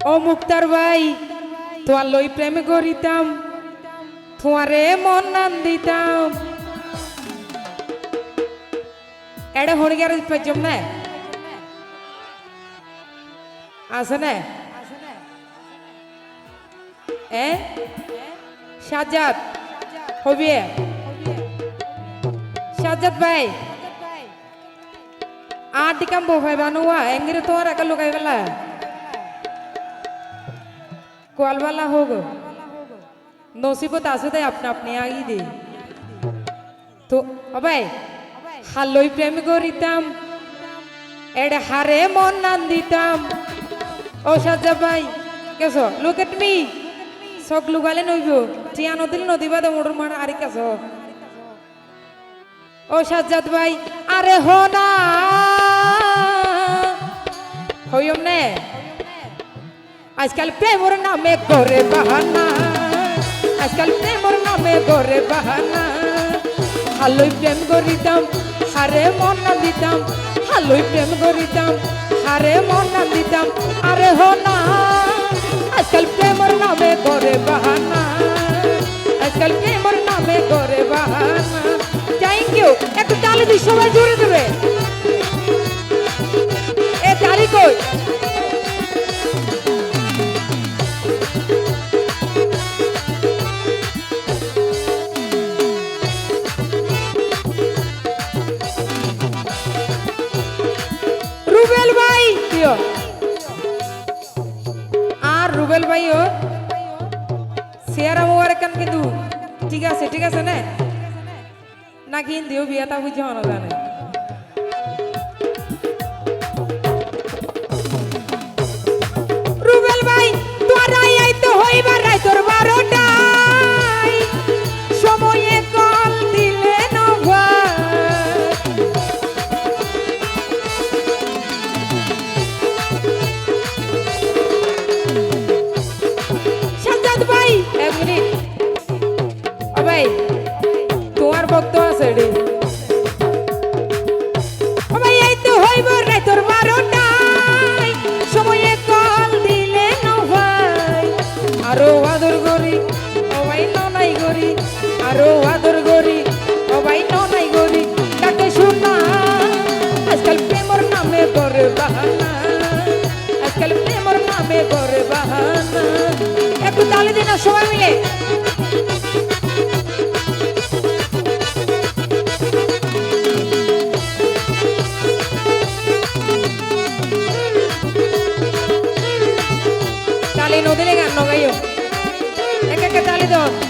ও মুক্তার ভাই তোমার লই প্রেম করিতাম তোমারে মন নাম দিতাম এড়ে হয়ে গেল পেজম না? আছে না? এ? সাজ্জাদ হবি সাজ্জাদ ভাই আর দিকাম বহাই বানুয়া এঙ্গিরে তোমার কোয়ালবালা হোক নসিবত আছে তাই আপনি আপনি আগি দে তো, অবাই হালই প্রেম করিতাম, এড়ে হারে মন নান দিতাম ও সাজ্জা ভাই কেস লুক এট মি সক লুগালে নইব। টিয়া নদিল নদী বাদে মোটর মার আরে কেস ও সাজ্জাদ ভাই, আরে হো না। হইম নে? আজকাল প্রেমর নামে করে বাহানা। আজকাল প্রেমর নামে করে বাহানা। হালই প্রেম করিতাম হারে মন না দিতাম। হালই প্রেম করিতাম হারে মন না দিতাম। আরে হো না, আজকাল প্রেমর নামে করে বাহানা। আজকাল প্রেমর নামে করে বাহানা। থ্যাংক ইউ একটু তালি দি সবাই জুড়ে ভাই দিও আর রুবেল ভাইও। সেয়ারা মোবাইল কিন্তু ঠিক আছে ঠিক আছে না? না কিনতেও বিয়াটা বুঝে জানে? আরও আদর করি ও ভাই ননাই করি, তাকে শোনা। আজকাল প্রেমর নামে করে বাহানা, আজকাল প্রেমর নামে করে বাহানা। একটু তালে দিন সবাই মিলে। তালি নদীরে গান নগাইও। এক এক তালি দাও। সাই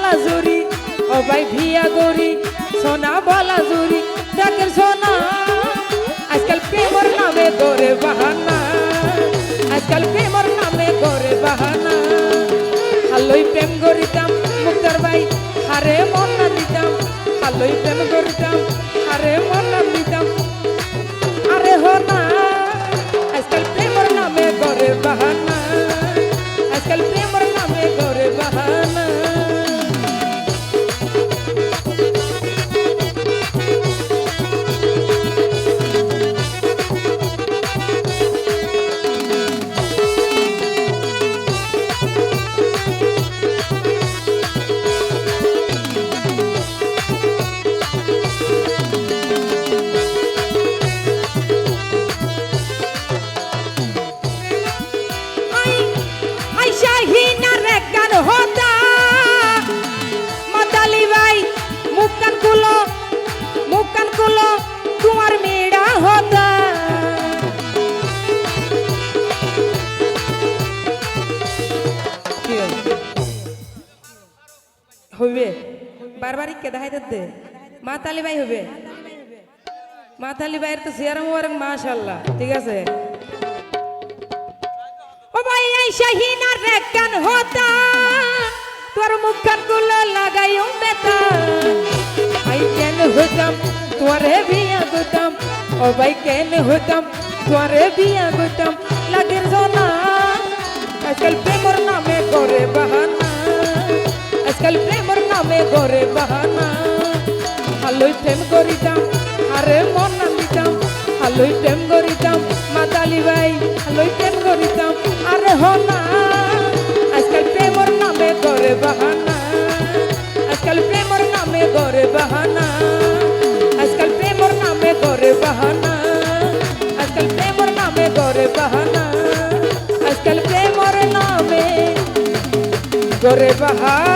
বলা জুরি, ও ভাই ভিয়া গরি, সোনা বলা জুরি ডাকের সোনা। আজকাল প্রেমর নামে করে বাহানা, আজকাল প্রেমর নামে করে বাহানা। হালই প্রেম করিতাম, মুক্তার ভাই, হারে মন না দিতাম। হালই প্রেম করিতাম, হারে মন না দিতাম। আরে হো না। বারবারই কে দেখাই দে? মা হবে। মা তালি তো সিয়ার মুবারক, মাশাআল্লাহ, ঠিক আছে? ও ভাই এই শাহিনা রে কান হতা? তোর মুখখানগুলো লাগাইও বেতা আই কেন হতাম? তোরে বিয়া গতাম ও ভাই, কেন হতাম? তোরে বিয়া গতাম লাগের জনা আজকাল প্রেমর নামে করে বাহানা। আজকাল প্রেমর নামে করে বাহানা। হালই প্রেম করিতাম, আরে মন না দিতাম হালই প্রেম করিতাম মাতালি ভাই হালই প্রেম করিতাম, আরে হনা। আজকাল প্রেমর নামে করে বাহানা। আজকাল প্রেমর নামে করে বাহানা। আজকাল প্রেমর নামে করে বাহানা। আজকাল প্রেমর নামে করে বাহানা। আজকাল প্রেমর নামে করে বাহানা।